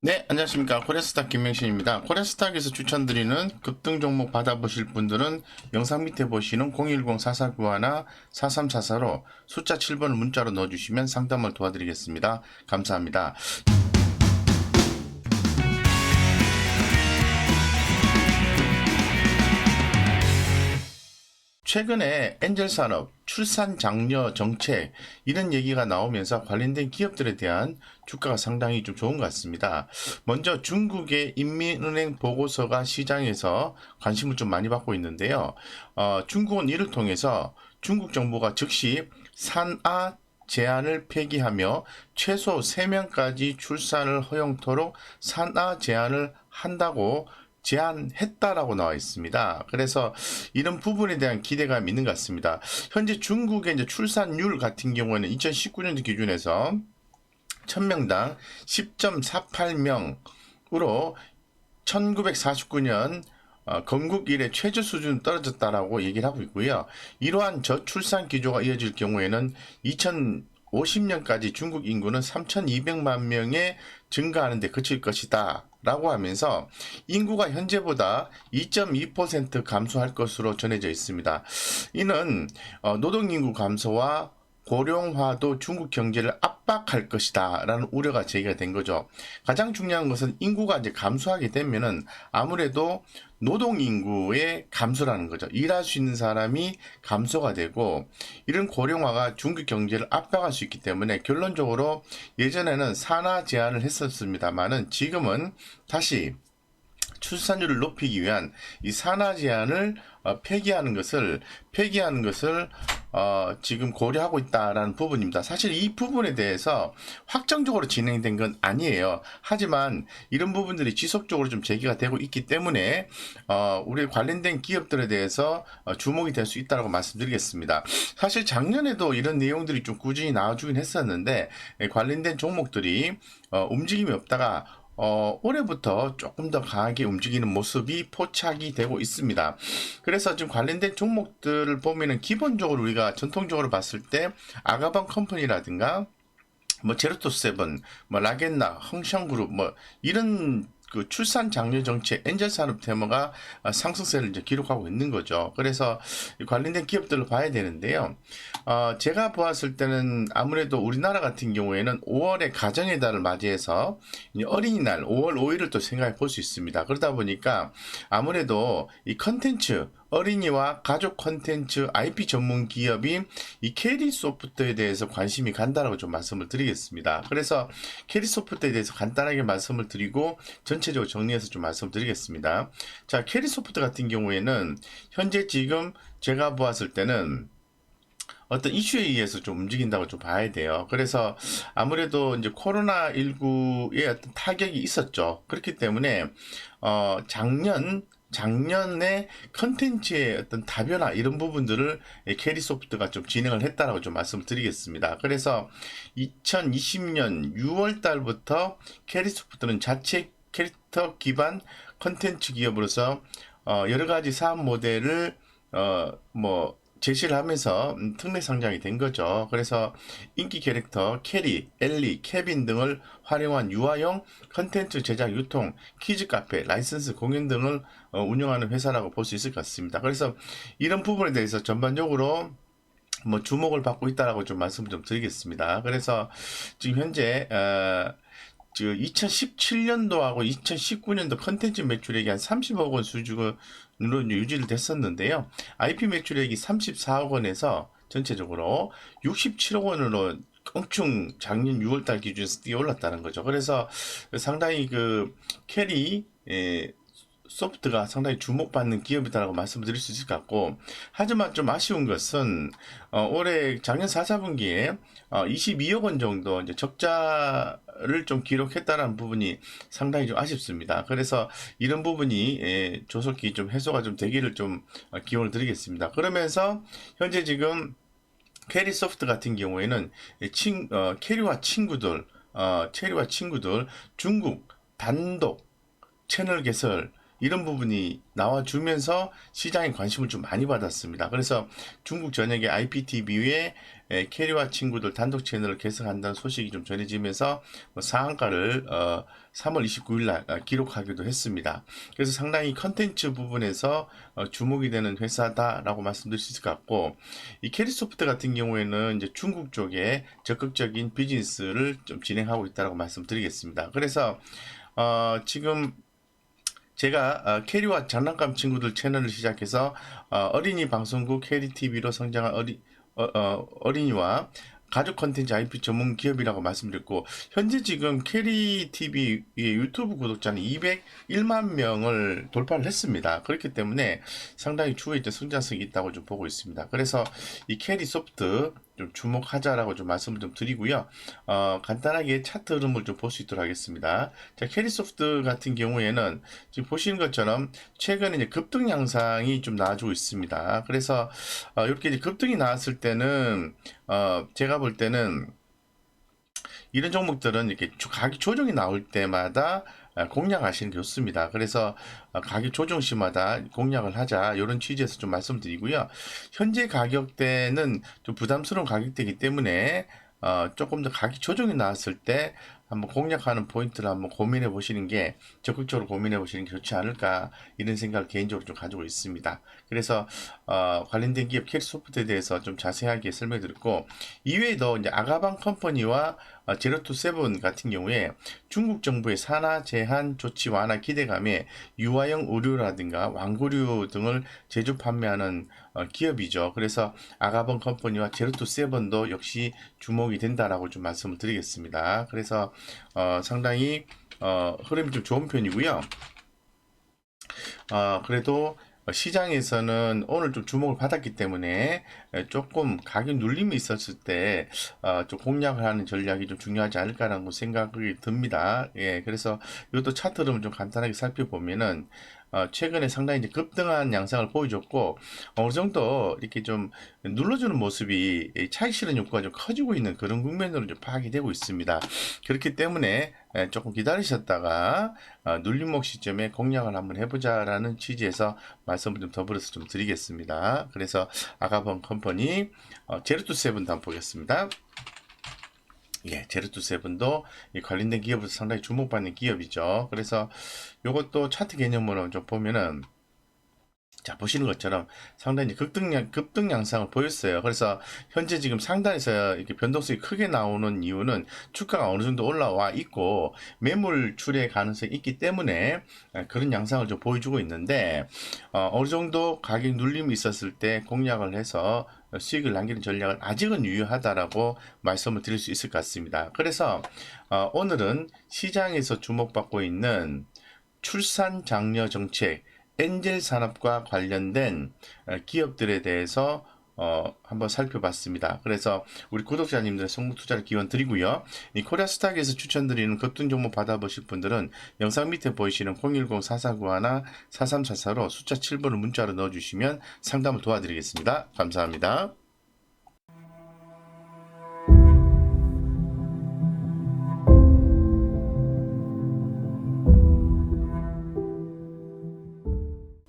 네, 안녕하십니까. 코레스탁 김명신입니다. 코레스탁에서 추천드리는 급등 종목 받아보실 분들은 영상 밑에 보시는 010-4491나 4344로 숫자 7번을 문자로 넣어주시면 상담을 도와드리겠습니다. 감사합니다. 최근에 엔젤 산업, 출산 장려 정책 이런 얘기가 나오면서 관련된 기업들에 대한 주가가 상당히 좀 좋은 것 같습니다. 먼저 중국의 인민은행 보고서가 시장에서 관심을 좀 많이 받고 있는데요. 어, 중국은 이를 통해서 중국 정부가 즉시 산아 제한을 폐기하며 최소 3명까지 출산을 허용토록 산아 제한을 한다고 제한했다라고 나와 있습니다. 그래서 이런 부분에 대한 기대감이 있는 것 같습니다. 현재 중국의 이제 출산율 같은 경우에는 2019년도 기준에서 1000명당 10.48명으로 1949년 어, 건국 이래 최저 수준 떨어졌다라고 얘기를 하고 있고요. 이러한 저출산 기조가 이어질 경우에는 2050년까지 중국 인구는 3,200만 명에 증가하는 데 그칠 것이다. 라고 하면서 인구가 현재보다 2.2% 감소할 것으로 전해져 있습니다. 이는 어, 노동인구 감소와 고령화도 중국 경제를 압박할 것이다 라는 우려가 제기가 된 거죠. 가장 중요한 것은 인구가 이제 감소하게 되면은 아무래도 노동 인구의 감소라는 거죠. 일할 수 있는 사람이 감소가 되고 이런 고령화가 중국 경제를 압박할 수 있기 때문에 결론적으로 예전에는 산하 제한을 했었습니다만은 지금은 다시 출산율을 높이기 위한 이 산하 제한을 어, 폐기하는 것을 폐기하는 것을 어, 지금 고려하고 있다라는 부분입니다. 사실 이 부분에 대해서 확정적으로 진행된 건 아니에요. 하지만 이런 부분들이 지속적으로 좀 제기가 되고 있기 때문에 어, 우리 관련된 기업들에 대해서 어, 주목이 될 수 있다고 말씀드리겠습니다. 사실 작년에도 이런 내용들이 좀 꾸준히 나와주긴 했었는데 예, 관련된 종목들이 어, 움직임이 없다가 어, 올해부터 조금 더 강하게 움직이는 모습이 포착이 되고 있습니다. 그래서 지금 관련된 종목들을 보면은 기본적으로 우리가 전통적으로 봤을 때 아가방 컴퍼니라든가 뭐 제로토 세븐, 뭐 라겐나, 흥션그룹 뭐 이런 그 출산 장려 정책 엔젤 산업 테마가 상승세를 이제 기록하고 있는 거죠. 그래서 이 관련된 기업들을 봐야 되는데요. 어, 제가 보았을 때는 아무래도 우리나라 같은 경우에는 5월에 가정의 달을 맞이해서 이 어린이날 5월 5일을 또 생각해 볼 수 있습니다. 그러다 보니까 아무래도 이 컨텐츠 어린이와 가족 콘텐츠 IP 전문 기업인 이 캐리 소프트에 대해서 관심이 간다라고 좀 말씀을 드리겠습니다. 그래서 캐리 소프트에 대해서 간단하게 말씀을 드리고 전체적으로 정리해서 좀 말씀을 드리겠습니다. 자, 캐리 소프트 같은 경우에는 현재 지금 제가 보았을 때는 어떤 이슈에 의해서 좀 움직인다고 좀 봐야 돼요. 그래서 아무래도 이제 코로나19의 어떤 타격이 있었죠. 그렇기 때문에, 어, 작년, 작년에 컨텐츠의 어떤 다변화 이런 부분들을 캐리 소프트가 좀 진행을 했다라고 좀 말씀을 드리겠습니다. 그래서 2020년 6월 달부터 캐리 소프트는 자체 캐릭터 기반 컨텐츠 기업으로서 어, 여러 가지 사업 모델을 어, 뭐 제시를 하면서 음, 특례 상장이 된 거죠. 그래서 인기 캐릭터 캐리, 엘리, 케빈 등을 활용한 유아용 컨텐츠 제작, 유통, 키즈 카페, 라이선스 공연 등을 어, 운영하는 회사라고 볼 수 있을 것 같습니다. 그래서 이런 부분에 대해서 전반적으로 뭐 주목을 받고 있다라고 좀 말씀을 좀 드리겠습니다. 그래서 지금 현재 어, 그 2017년도하고 2019년도 컨텐츠 매출액이 한 30억 원 수준으 로 유지를 됐었는데요. IP 매출액이 34억 원에서 전체적으로 67억 원으로 껑충 작년 6월달 기준에서 뛰어 올랐다는 거죠. 그래서 상당히 그 캐리 예, 소프트가 상당히 주목받는 기업이다라고 말씀드릴 수 있을 것 같고 하지만 좀 아쉬운 것은 어, 올해 작년 4사분기에 어, 22억 원 정도 이제 적자를 좀 기록했다는 부분이 상당히 좀 아쉽습니다. 그래서 이런 부분이 예, 조속히 좀 해소가 좀 되기를 좀 어, 기원을 드리겠습니다. 그러면서 현재 지금 캐리 소프트 같은 경우에는 친, 어, 캐리와 친구들, 어, 캐리와 친구들 중국 단독 채널 개설 이런 부분이 나와주면서 시장에 관심을 좀 많이 받았습니다. 그래서 중국 전역의 IPTV에 에, 캐리와 친구들 단독 채널을 개설한다는 소식이 좀 전해지면서 뭐 상한가를 어, 3월 29일 날 어, 기록하기도 했습니다. 그래서 상당히 컨텐츠 부분에서 어, 주목이 되는 회사다라고 말씀드릴 수 있을 것 같고 이 캐리소프트 같은 경우에는 이제 중국 쪽에 적극적인 비즈니스를 좀 진행하고 있다고 말씀드리겠습니다. 그래서 어, 지금 제가 어, 캐리와 장난감 친구들 채널을 시작해서 어, 린이 방송국 캐리 TV로 성장한 어리, 어, 어, 어린이와 가족 컨텐츠 IP 전문 기업이라고 말씀드렸고 현재 지금 캐리 TV의 유튜브 구독자는 201만 명을 돌파를 했습니다. 그렇기 때문에 상당히 추후에 이제 성장성이 있다고 좀 보고 있습니다. 그래서 이 캐리 소프트 좀 주목하자라고 좀 말씀을 좀 드리고요. 어, 간단하게 차트 흐름을 좀 볼 수 있도록 하겠습니다. 자, 캐리소프트 같은 경우에는 지금 보시는 것처럼 최근에 이제 급등 양상이 좀 나와주고 있습니다. 그래서 어, 이렇게 이제 급등이 나왔을 때는 어, 제가 볼 때는 이런 종목들은 이렇게 조- 가격 조정이 나올 때마다 아, 공략하시는 게 좋습니다. 그래서 어, 가격 조정 시마다 공략을 하자 이런 취지에서 좀 말씀드리고요. 현재 가격대는 좀 부담스러운 가격대이기 때문에 어, 조금 더 가격 조정이 나왔을 때 한번 공략하는 포인트를 한번 고민해 보시는 게 적극적으로 고민해 보시는 게 좋지 않을까 이런 생각을 개인적으로 좀 가지고 있습니다. 그래서 어, 관련된 기업 캐리 소프트에 대해서 좀 자세하게 설명드렸고 이외에도 이제 아가방 컴퍼니와 어, 제로투 세븐 같은 경우에 중국 정부의 산화 제한 조치 완화 기대감에 유아용 의류라든가 왕구류 등을 제조 판매하는 어, 기업이죠. 그래서 아가번 컴퍼니와 제로투 세븐도 역시 주목이 된다라고 좀 말씀을 드리겠습니다. 그래서 어, 상당히 어, 흐름이 좀 좋은 편이고요. 어, 그래도 시장에서는 오늘 좀 주목을 받았기 때문에 에, 조금 가격 눌림이 있었을 때, 어, 좀 공략을 하는 전략이 좀 중요하지 않을까라는 생각이 듭니다. 예, 그래서 이것도 차트 흐름을 좀 간단하게 살펴보면은, 어, 최근에 상당히 이제 급등한 양상을 보여줬고, 어느 정도 이렇게 좀 눌러주는 모습이 이 차익 실현 욕구가 좀 커지고 있는 그런 국면으로 좀 파악이 되고 있습니다. 그렇기 때문에 에, 조금 기다리셨다가 어, 눌림목 시점에 공략을 한번 해보자라는 취지에서 말씀을 좀 더불어서 좀 드리겠습니다. 그래서 아가번 컴퍼니 어, 제로투 세븐도 한번 보겠습니다. 예, 제로투 세븐도 이 관련된 기업으로 상당히 주목받는 기업이죠. 그래서 이것도 차트 개념으로 좀 보면은 자, 보시는 것처럼 상당히 급등, 급등 양상을 보였어요. 그래서 현재 지금 상단에서 이렇게 변동성이 크게 나오는 이유는 주가가 어느 정도 올라와 있고 매물 출의 가능성이 있기 때문에 아, 그런 양상을 좀 보여주고 있는데 어, 어느 정도 가격 눌림이 있었을 때 공략을 해서 수익을 남기는 전략은 아직은 유효하다라고 말씀을 드릴 수 있을 것 같습니다. 그래서 어, 오늘은 시장에서 주목받고 있는 출산 장려 정책, 엔젤 산업과 관련된 어, 기업들에 대해서 어, 한번 살펴봤습니다. 그래서 우리 구독자님들의 성공 투자를 기원 드리고요. 이 코리아 스탁에서 추천드리는 급등 종목 받아보실 분들은 영상 밑에 보이시는 010-4491-4344로 숫자 7번을 문자로 넣어주시면 상담을 도와드리겠습니다. 감사합니다.